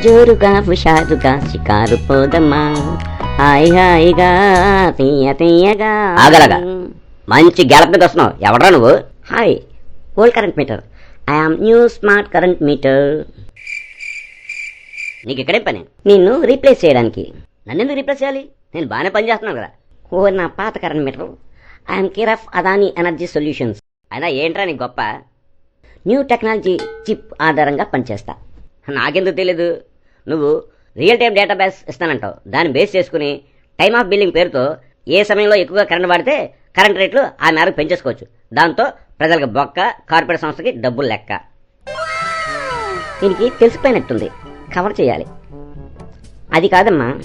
జోరుగా హుషారుగా షికారు పోదమ్మా. హాయ్ హాయిగా తీయ తీయగా. ఆగలగా. మంచి గెలప్ మీద వస్తున్నావు. ఎవడరా నువ్వు? Hi old current meter I am new smart current meter నీకు ఇక్కడే పని? నిన్ను రీప్లేస్ చేయడానికి. నన్ను ఎందుకు రిప్లేస్ చేయాలి? నేను బాగానే పని చేస్తున్నాను కదా. ఓ నా పాత current meter I am care of Adani energy solutions అయినా ఏంట్రా నీకు గొప్ప? న్యూ టెక్నాలజీ చిప్ ఆధారంగా పనిచేస్తా. నాకెందుకు తెలీదు. నువ్వు రియల్ టైం డేటాబేస్ ఇస్తానంటావు. దాన్ని బేస్ చేసుకుని టైమ్ ఆఫ్ బిల్లింగ్ పేరుతో ఏ సమయంలో ఎక్కువగా కరెంట్ వాడితే కరెంట్ రేట్లు ఆ మేరకు పెంచేసుకోవచ్చు. దాంతో ప్రజలకు బొక్క కార్పొరేట్ సంస్థకి డబ్బులు లెక్క. దీనికి తెలిసిపోయినట్టుంది. కవర్ చేయాలి. అది కాదమ్మా.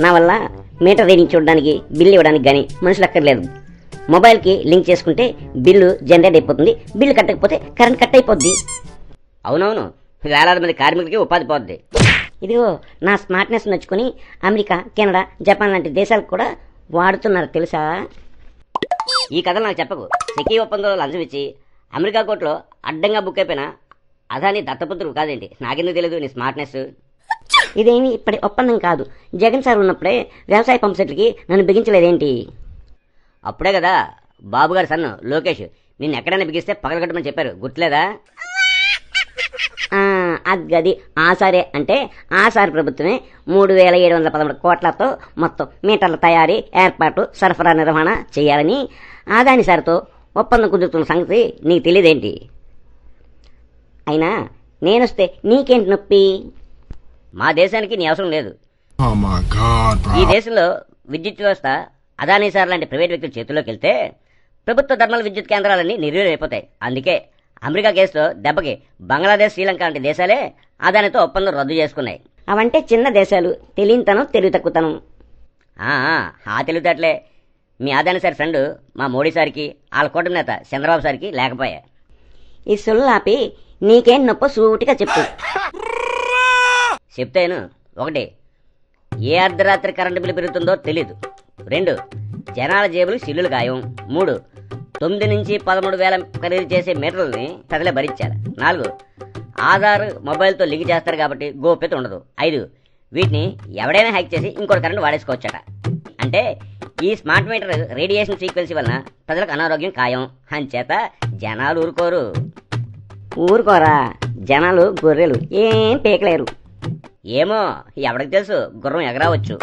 నా వల్ల మీటర్ రీడింగ్ చూడడానికి బిల్లు ఇవ్వడానికి కానీ మనుషులు అక్కర్లేదు. మొబైల్కి లింక్ చేసుకుంటే బిల్లు జనరేట్ అయిపోతుంది. బిల్లు కట్టకపోతే కరెంట్ కట్ అయిపోద్ది. అవునవును. వేలాది మంది కార్మికులకి ఉపాధి పోద్ది. ఇదిగో నా స్మార్ట్నెస్ నచ్చుకొని అమెరికా కెనడా జపాన్ లాంటి దేశాలకు కూడా వాడుతున్నారు తెలుసా? ఈ కథ నాకు చెప్పకు. సెకీ ఒప్పందంలో లంచం ఇచ్చి అమెరికా కోర్టులో అడ్డంగా బుక్ అయిపోయిన అదాని దత్తపుత్రుడు కాదేంటి? నాకెందుకు తెలియదు నీ స్మార్ట్నెస్? ఇదేమి ఇప్పటి ఒప్పందం కాదు. జగన్ సార్ ఉన్నప్పుడే వ్యవసాయ పంప్ సెట్లకి నన్ను బిగించలేదేంటి? అప్పుడే కదా బాబు గారి సన్ను లోకేష్ నిన్ను ఎక్కడైనా బిగిస్తే పగలగొట్టమని చెప్పారు. గుర్తులేదా? అగ్గది ఆ సారే అంటే ఆ సారి ప్రభుత్వమే మూడు వేల ఏడు వందల పదమూడు కోట్లతో మొత్తం మీటర్ల తయారీ ఏర్పాటు సరఫరా నిర్వహణ చేయాలని ఆదాని సార్తో ఒప్పందం కుదురుతున్న సంగతి నీకు తెలియదేంటి? అయినా నేనొస్తే నీకేంటి నొప్పి? మా దేశానికి నీ అవసరం లేదు. Oh. ఈ దేశంలో విద్యుత్ వ్యవస్థ అదానీ సార్ లాంటి ప్రైవేట్ వ్యక్తుల చేతుల్లోకి వెళ్తే ప్రభుత్వ ధర్మల విద్యుత్ కేంద్రాలన్నీ నిర్వీర్యం అయిపోతాయి. అందుకే అమెరికా కేసులో దెబ్బకి బంగ్లాదేశ్ శ్రీలంక లాంటి దేశాలే అదానితో ఒప్పందం రద్దు చేసుకున్నాయి. అవంటే చిన్న దేశాలు తెలియనితనం తెలివి తక్కువతనం ఆ, తెలివితేటలే. మీ అదాని సార్ ఫ్రెండ్ మా మోడీ సార్కి వాళ్ళ కూటమి నేత చంద్రబాబు సార్కి లేకపోయా ఈ సుల్లాపి నీకేం నొప్పో సూటిగా చెప్పు. చెప్తాను ఒకటి ఏ అర్ధరాత్రి కరెంటు బిల్లు పెరుగుతుందో తెలీదు. రెండు జనాల జేబులు సిల్లులు ఖాయం. మూడు తొమ్మిది నుంచి పదమూడు వేల ఖరీదు చేసే మీటర్లని ప్రజలే భరించాలి. నాలుగు ఆధార్ మొబైల్తో లింక్ చేస్తారు కాబట్టి గోప్యత ఉండదు. ఐదు వీటిని ఎవడైనా హ్యాక్ చేసి ఇంకోటి కరెంట్ వాడేసుకోవచ్చట. అంటే ఈ స్మార్ట్ మీటర్ రేడియేషన్ ఫ్రీక్వెన్సీ వలన ప్రజలకు అనారోగ్యం ఖాయం. అంచేత జనాలు ఊరుకోరు. ఊరుకోరా? జనాలు గొర్రెలు. ఏం పీకలేరు. ఏమో ఎవరికి తెలుసు గుర్రం ఎగరావచ్చు.